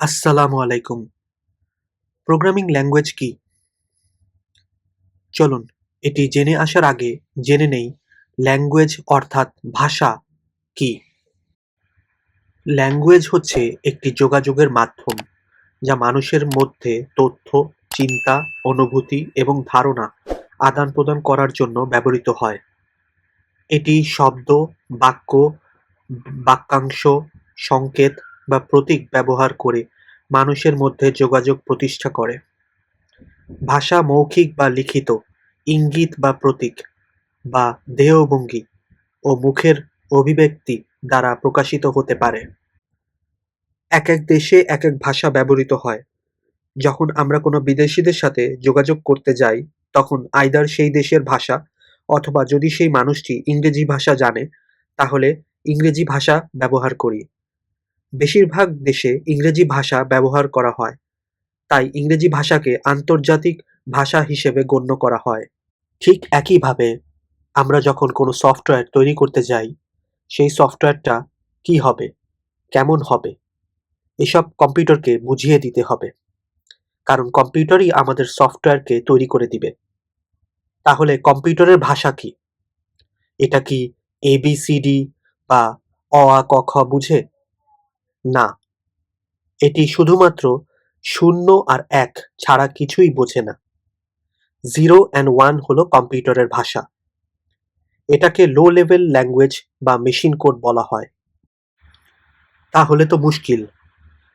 আসসালামু আলাইকুম। Programming language কি? চলুন, এটি জেনে আসার আগে জেনে নেই ল্যাঙ্গুয়েজ অর্থাৎ ভাষা কি? ল্যাঙ্গুয়েজ হচ্ছে একটি যোগাযোগের মাধ্যম, যা মানুষের মধ্যে তথ্য, চিন্তা, অনুভূতি এবং ধারণা আদান প্রদান করার জন্য ব্যবহৃত হয়। এটি শব্দ, বাক্য, বাক্যাংশ, সংকেত বা প্রতীক ব্যবহার করে মানুষের মধ্যে যোগাযোগ প্রতিষ্ঠা করে। ভাষা মৌখিক বা লিখিত, ইঙ্গিত বা প্রতীক, বা দেহভঙ্গি ও মুখের অভিব্যক্তি দ্বারা প্রকাশিত হতে পারে। এক এক দেশে এক এক ভাষা ব্যবহৃত হয়। যখন আমরা কোনো বিদেশিদের সাথে যোগাযোগ করতে যাই, তখন আইদার সেই দেশের ভাষা অথবা যদি সেই মানুষটি ইংরেজি ভাষা জানে, তাহলে ইংরেজি ভাষা ব্যবহার করি। বেশিরভাগ দেশে ইংরেজি ভাষা ব্যবহার করা হয়। তাই ইংরেজি ভাষাকে আন্তর্জাতিক ভাষা হিসেবে গণ্য করা হয়। ঠিক একইভাবে আমরা যখন কোনো সফটওয়্যার তৈরি করতে যাই, সেই সফটওয়্যারটা কি হবে? কেমন হবে? এসব কম্পিউটারকে বুঝিয়ে দিতে হবে। কারণ কম্পিউটারই আমাদের সফটওয়্যারকে তৈরি করে দিবে। তাহলে কম্পিউটারের ভাষা কি? এটা কি এবিসিডি বা অ, আ, ক, খ বুঝে? না। এটি শুধুমাত্র শূন্য আর এক ছাড়া কিছুই বোঝে না। জিরো অ্যান্ড ওয়ান হলো কম্পিউটারের ভাষা। এটাকে লো লেভেল ল্যাঙ্গুয়েজ বা মেশিন কোড বলা হয়। তাহলে তো মুশকিল।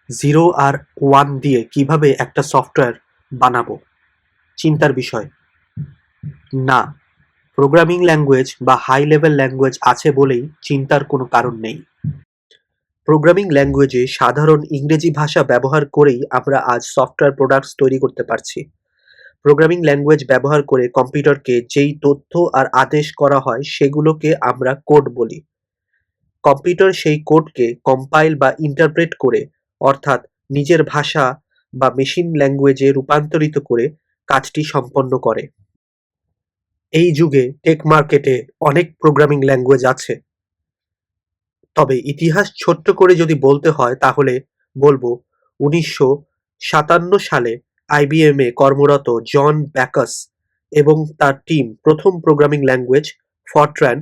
জিরো আর ওয়ান দিয়ে কীভাবে একটা সফটওয়্যার বানাবো? চিন্তার বিষয়। না, প্রোগ্রামিং ল্যাঙ্গুয়েজ বা হাই লেভেল ল্যাঙ্গুয়েজ আছে বলেই চিন্তার কোনো কারণ নেই। প্রোগ্রামিং ল্যাঙ্গুয়েজে সাধারণ ইংরেজি ভাষা ব্যবহার করেই আমরা আজ সফটওয়্যার প্রোডাক্টস তৈরি করতে পারছি। প্রোগ্রামিং ল্যাঙ্গুয়েজ ব্যবহার করে কম্পিউটারকে যেই তথ্য আর আদেশ করা হয় সেগুলোকে আমরা কোড বলি। কম্পিউটার সেই কোডকে কম্পাইল বা ইন্টারপ্রেট করে, অর্থাৎ নিজের ভাষা বা মেশিন ল্যাঙ্গুয়েজে রূপান্তরিত করে কাজটি সম্পন্ন করে। এই যুগে টেক মার্কেটে অনেক প্রোগ্রামিং ল্যাঙ্গুয়েজ আছে। তবে ইতিহাস ছোট্ট করে যদি বলতে হয়, তাহলে বলব উনিশশো সাতান্ন সালে আইবিএম এ কর্মরত জন ব্যাকাস এবং তার টিম প্রথম প্রোগ্রামিং ল্যাঙ্গুয়েজ ফরট্রান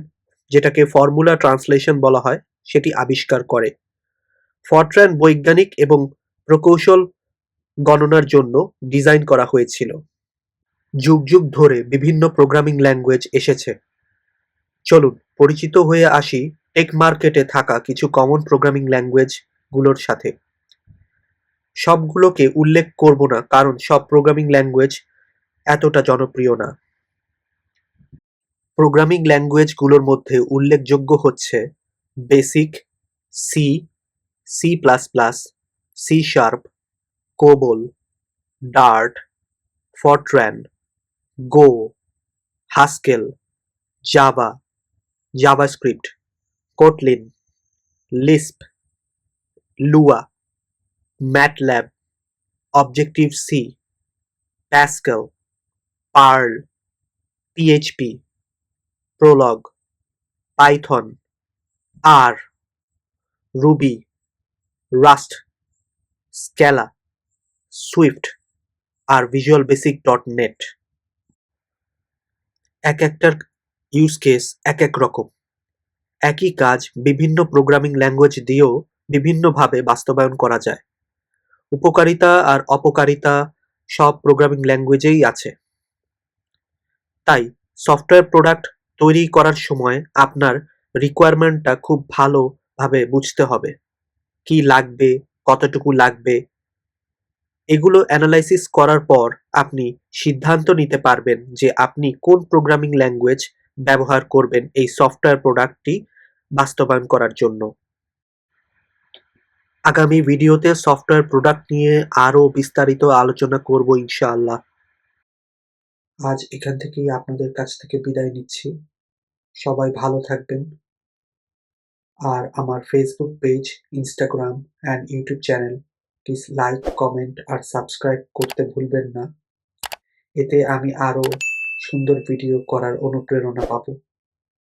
যেটাকে ফর্মুলা ট্রান্সলেশন বলা হয়, সেটি আবিষ্কার করে। ফরট্রান বৈজ্ঞানিক এবং প্রকৌশল গণনার জন্য ডিজাইন করা হয়েছিল। যুগ যুগ ধরে বিভিন্ন প্রোগ্রামিং ল্যাঙ্গুয়েজ এসেছে। চলুন, পরিচিত হয়ে আসি টেক মার্কেটে থাকা কিছু কমন প্রোগ্রামিং ল্যাঙ্গুয়েজগুলোর সাথে। সবগুলোকে উল্লেখ করব না, কারণ সব প্রোগ্রামিং ল্যাঙ্গুয়েজ এতটা জনপ্রিয় না। প্রোগ্রামিং ল্যাঙ্গুয়েজগুলোর মধ্যে উল্লেখযোগ্য হচ্ছে Basic C C plus plus C sharp COBOL Dart Fortran Go Haskell Java JavaScript Kotlin Lisp Lua MATLAB Objective C Pascal Perl PHP Prolog Python R Ruby Rust Scala Swift আর Visual Basic dot net এক একটার use case এক এক রকম। একই কাজ বিভিন্ন programming language দিয়েও বিভিন্নভাবে বাস্তবায়ন করা যায়। উপকারিতা আর অপকারিতা সব প্রোগ্রামিং ল্যাঙ্গুয়েজেই আছে। তাই সফটওয়্যার প্রোডাক্ট তৈরি করার সময় আপনার রিকোয়ারমেন্টটা খুব ভালোভাবে বুঝতে হবে। কি লাগবে, কতটুকু লাগবে? এগুলো অ্যানালাইসিস করার পর আপনি সিদ্ধান্ত নিতে পারবেন যে আপনি কোন প্রোগ্রামিং ল্যাঙ্গুয়েজ ব্যবহার করবেন এই সফটওয়্যার প্রোডাক্টটি বাস্তবায়ন করার জন্য। আগামী ভিডিওতে সফটওয়্যার প্রোডাক্ট নিয়ে আরও বিস্তারিত আলোচনা করব ইনশাআল্লাহ। আজ এখান থেকেই আপনাদের কাছ থেকে বিদায় নিচ্ছি। সবাই ভালো থাকবেন। আর আমার Facebook page Instagram and YouTube channel please like comment R subscribe করতে ভুলবেন না। এতে আমি আরও সুন্দর ভিডিও করার অনুপ্রেরণা পাবো।